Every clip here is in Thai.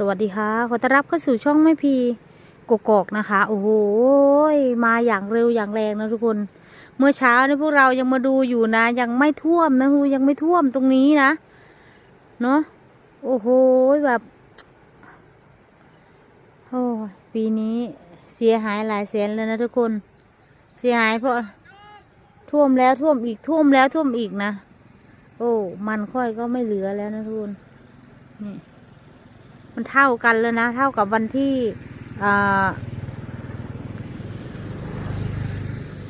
สวัสดีค่ะขอต้อนรับเข้าสู่ช่องไม่พีกกอกนะคะ โอ้โหมาอย่างเร็วอย่างแรงนะทุกคน เมื่อเช้านี่พวกเรายังมาดูอยู่นะ ยังไม่ท่วมนะฮูยังไม่ท่วมตรงนี้นะเนาะโอ้โหแบบโอ้ปีนี้เสียหายหลายแสนเลยนะทุกคน เสียหายเพราะท่วมแล้วท่วมอีกท่วมแล้วท่วมอีกนะ โอ้ มันค่อยก็ไม่เหลือแล้วนะทุกคนนี่ มันเท่ากันเลยนะ เท่ากับวันที่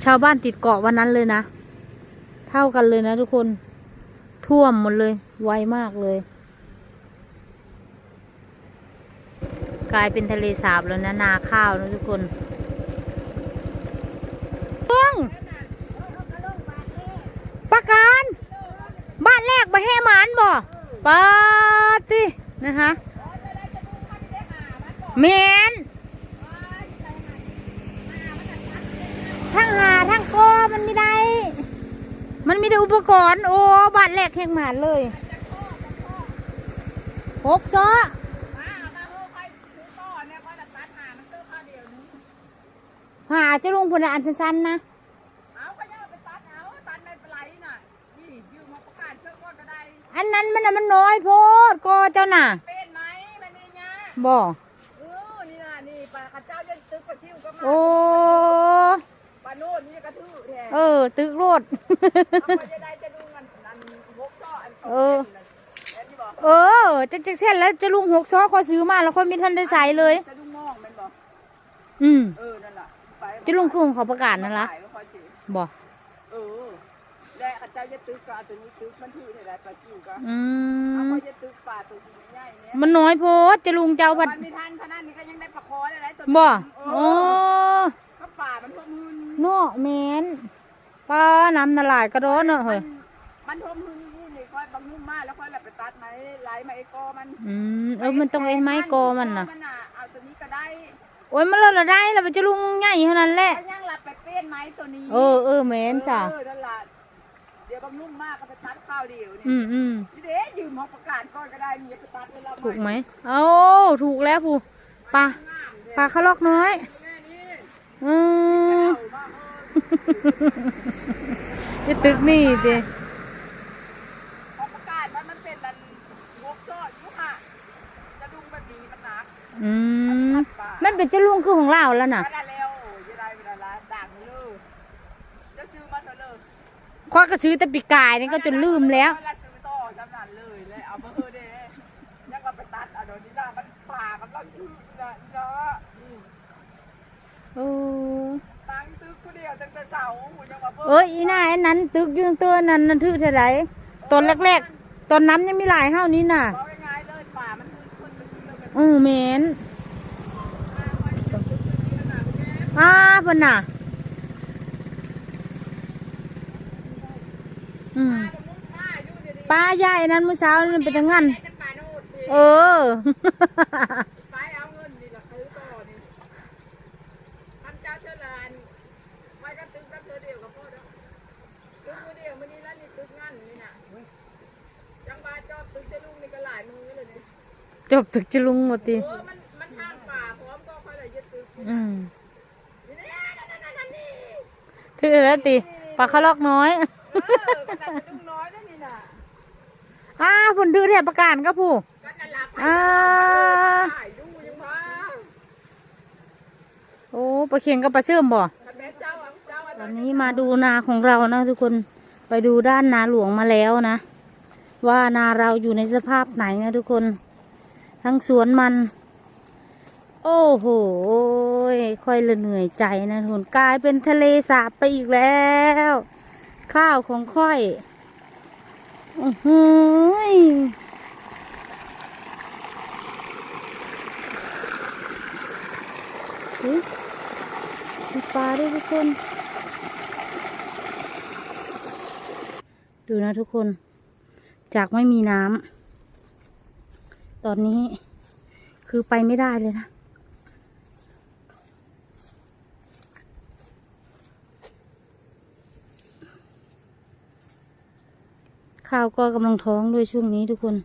ชาวบ้านติดเกาะวันนั้นเลยนะ เท่ากันเลยนะทุกคนท่วมหมดเลย ไวมากเลย กลายเป็นทะเลสาบแล้วนะ นาข้าวนะทุกคนต้องประการ บ้านแรกมาแห่หมานบ่ปาตินะคะ เมนทั้งหาทั้งกอมันไม่ได้ มันมีแต่อุปกรณ์ โอ้บานแรกแหงหมานเลยหกซ้อหาจะลงพลอันสั้นๆนะอันนั้นมันน่ะมันน้อยโพดก็เจ้าน่ะเป็นไหมมันนี่เนี่ยบ่เออนี่นะนี่ ปลาข้าเจ้ายันตึกปลาชิวก็มาโอ้ปลาโน่นนี่กระทือแท้เออ ตึกโรดเอาไปจะได้จะดูมันอันหกต่ออันสองเออแอนนี่บอกเออจะจะเส้นแล้วจะลุงหกซ้อขอซื้อมาแล้วคนมีทันได้ใส่เลย จะดูมองมันบอกอืม เออนั่นล่ะไปจะลุงคุงเขาประกาศนั่นละขายก็ค่อยซื้อบ่เออและข้า เจ้าจะตึกก็เอาตัวนี้ตึกมันทื่อเท่าไรปลาชิวก็อืเอาม ไปจะตึกปลาตัวที่ใหญ่เนี่ยมันน้อยโพดจะลุงเจ้าพัดมันไม่ทันขนาดนี้ก็ยังได้ปลาคอได้ไรตัวบ่โอ้โอ้ก็ปลามันท่วมหืนเนาะแมนปลาน้ำนลายกระโดดเนาะเฮ้ยมันท่วมหืนนี่นี่ค่อยบางนุ่มมากแล้วค่อยหลับไปตัดไม้ไหลไม้กอมันอืมเออมันต้องไอ้ไม้กอมันน่ะเอาตัวนี้ก็ได้โอ้ยมันเราละได้เราไปจะลุงใหญ่เท่านั้นแหละก็ยังหลับไปเปลี่ยนไม้ตัวนี้ เออเออแมนจ้ะ เออนั่นล่ะ เดี๋ยวบางนุ่มมากก็ไปตัดข้าวเดียวนี่อืมอืมนี่เด้ยืมหอประกาศก่อนก็ได้มีไปตัดเวลาถูกไหมโอ้ถูกแล้วผู้ปลาปลาขะลอกน้อยแม่นี่อืมเอามาเออไอ้ตึกนี่เด้หอประกาศมันมันเป็นดันงบซอดยุค่ะจะดุงแบบนี้มันหนักอืมมันเป็นเจ้าลุงคือของเราแล้วน่ะมาได้แล้วจะได้เวลาละด่างเลยจะซื้อมาเถอะเลย ข้อยก็ซื้อแต่ปีกายนี่ก็จนลืมแล้วเาซื้อต่อจำนันเลยเลยเอามาเฮอเด้ยังก็ไปตัดเอาเดี๋ยวนี้นะมันป่ากำลังยืดนะเนาะอืมโอ้ตังค์ซื้อกูเดียวตั้งแต่เสาร์หูยังมาเพิ่มเอ้ยอีน่าไอ้นั้น ตึกอยืนตัวนั้นนั่นถือเท่าไหรตอนแรกๆตอนน้ำยังมีหลายเท่านี้น่ะ เอาง่ายๆเลยป่ามันคือคนมันคือแบบเออแมนอ้าเพิ่นน่ะ อืมป้าอยู่เดี๋ยวนี้ป้าใหญ่นั้นเมื่อเช้านี่มันเป็นตังงั้นแต่จะป่าโน่นสิเออ ไปเอาเงินนี่ละซื้อต่อนี่ทำเจ้าเชิญลานไว้ก็ตึกแล้วเธอเดียวกับพ่อเด้อตึกกูเดียวมื้อนี้แล้วนี่ตึกงั้นนี่น่ะจังบาจอบตึกจะลุงนี่ก็หลายมือเลยนี่จบตึกจะลุงหมดทีเออมันมันทางป่าพร้อมก็ค่อยเลยยึดตึกนี่อืนะมนี่นะนั่นนั่นนั่นนั่นนี่ถือแล้วตีปลาขะลอกน้อย เออขนาดลุงน้อยนั่นนี่น่ะอ้าผลถือแถบประกาศก็ผู้ก็นั่นล่ะอ่าถ่ายดูยังว่าโอ้ปลาเค็งกับปลาเชื่อมบ่คันแม่เจ้าอะเจ้าอะตอนนี้มาดูนาของเรานะทุกคนไปดูด้านนาหลวงมาแล้วนะ ว่านาเราอยู่ในสภาพไหนนะทุกคน ทั้งสวนมัน โอ้โหค่อยละเหนื่อยใจนะทุกคนกลายเป็นทะเลสาบไปอีกแล้ว ข้าวของค่อยอือยมีปลาด้วยทุกคน ดูนะทุกคน จากไม่มีน้ำตอนนี้คือไปไม่ได้เลยนะ ข้าวก็กำลังท้องด้วยช่วงนี้ทุกคน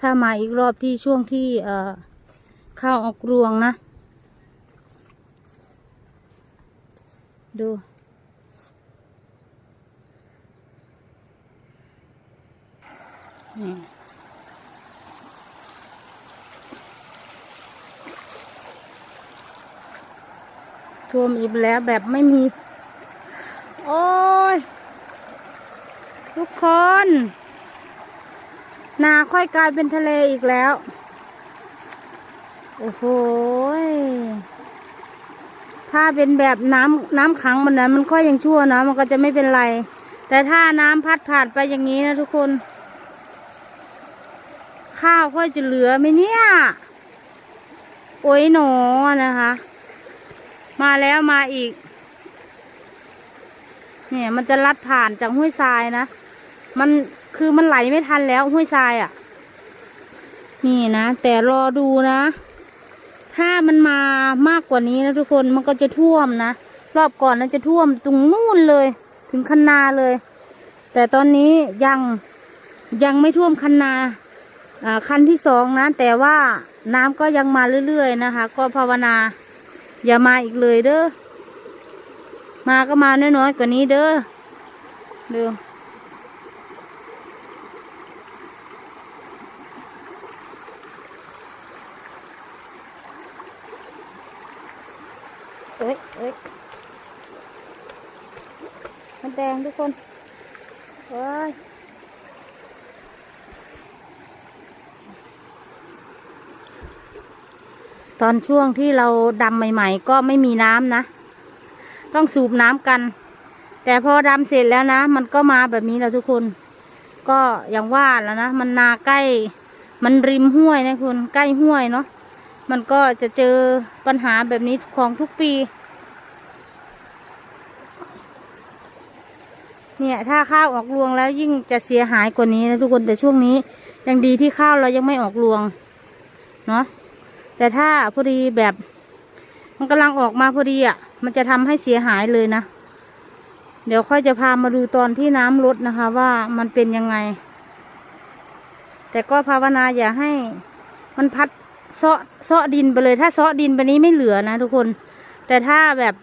ถ้ามาอีกรอบที่ช่วงที่เอ่อข้าวออกรวงนะ ดู นี่ท่วมอีกแล้วแบบไม่มี โอ้ย ทุกคน นาค่อยกลายเป็นทะเลอีกแล้ว โอ้โห ถ้าเป็นแบบน้ำน้ำขังมันนั้นมันค่อยยังชั่วนะมันก็จะไม่เป็นไร แต่ถ้าน้ำพัดผ่านไปอย่างนี้นะทุกคน ข้าวค่อยจะเหลือไหมเนี่ย โอ้ยหนอนะคะ มาแล้วมาอีก เนี่ยมันจะลัดผ่านจากห้วยทรายนะ มัน คือมันไหลไม่ทันแล้วห้วยทรายอะ่ะ นี่นะ แต่รอดูนะ ถ้ามันมามากกว่านี้นะทุกคนมันก็จะท่วมนะ รอบก่อนนะจะท่วมตรงนู่นเลย ถึงคันนาเลย แต่ตอนนี้ยังยังไม่ท่วมคันนาอ่าคันที่สองนะ แต่ว่าน้ำก็ยังมาเรื่อยๆนะคะ ก็ภาวนา อย่ามาอีกเลยเด้อมาก็มาน้อยๆกว่านี้เด้อดู เอ้ยเอ้ยมันแดงทุกคนเอ้ยตอนช่วงที่เราดำใหม่ ๆ ก็ไม่มีน้ำนะ ต้องสูบน้ำกัน แต่พอดำเสร็จแล้วนะ มันก็มาแบบนี้แล้วทุกคน ก็อย่างว่าแล้วนะ มันนาใกล้ มันริมห้วยนะคุณ ใกล้ห้วยเนาะ มันก็จะเจอปัญหาแบบนี้ของทุกปี เนี่ยถ้าข้าวออกรวงแล้วยิ่งจะเสียหายกว่านี้นะทุกคนแต่ช่วงนี้ยังดีที่ข้าวเรายังไม่ออกรวงเนาะแต่ถ้าพอดีแบบ มันกำลังออกมาพอดีอะ มันจะทำให้เสียหายเลยนะ เดี๋ยวค่อยจะพามาดูตอนที่น้ำลดนะคะ ว่ามันเป็นยังไง แต่ก็ภาวนาอย่าให้มันพัด เซาะเซาะดินไปเลย ถ้าเซาะดินไปนี้ไม่เหลือนะทุกคน แต่ถ้าแบบ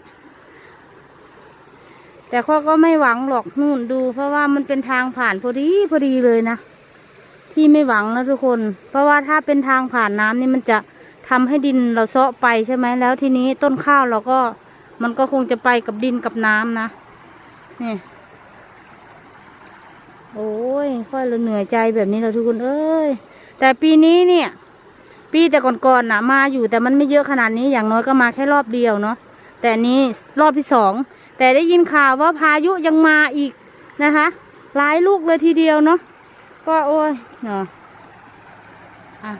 แต่ข้อก็ไม่หวังหรอกนู่นดู เพราะว่ามันเป็นทางผ่านพอดีพอดีเลยนะที่ไม่หวังนะทุกคน เพราะว่าถ้าเป็นทางผ่านน้ำนี่มันจะทำให้ดินเราเซาะไปใช่ไหมแล้วทีนี้ต้นข้าวเราก็มันก็คงจะไปกับดินกับน้ำนะนี่โอ้ยค่อยเราเหนื่อยใจแบบนี้เราทุกคนเอ้ยแต่ปีนี้เนี่ย ปีแต่ก่อนๆนะมาอยู่แต่มันไม่เยอะขนาดนี้อย่างน้อยก็มาแค่รอบเดียวเนาะแต่นี้รอบที่สองแต่ได้ยินข่าวว่าพายุยังมาอีกนะคะหลายลูกเลยทีเดียวเนาะก็โอ้ยเนาะอะ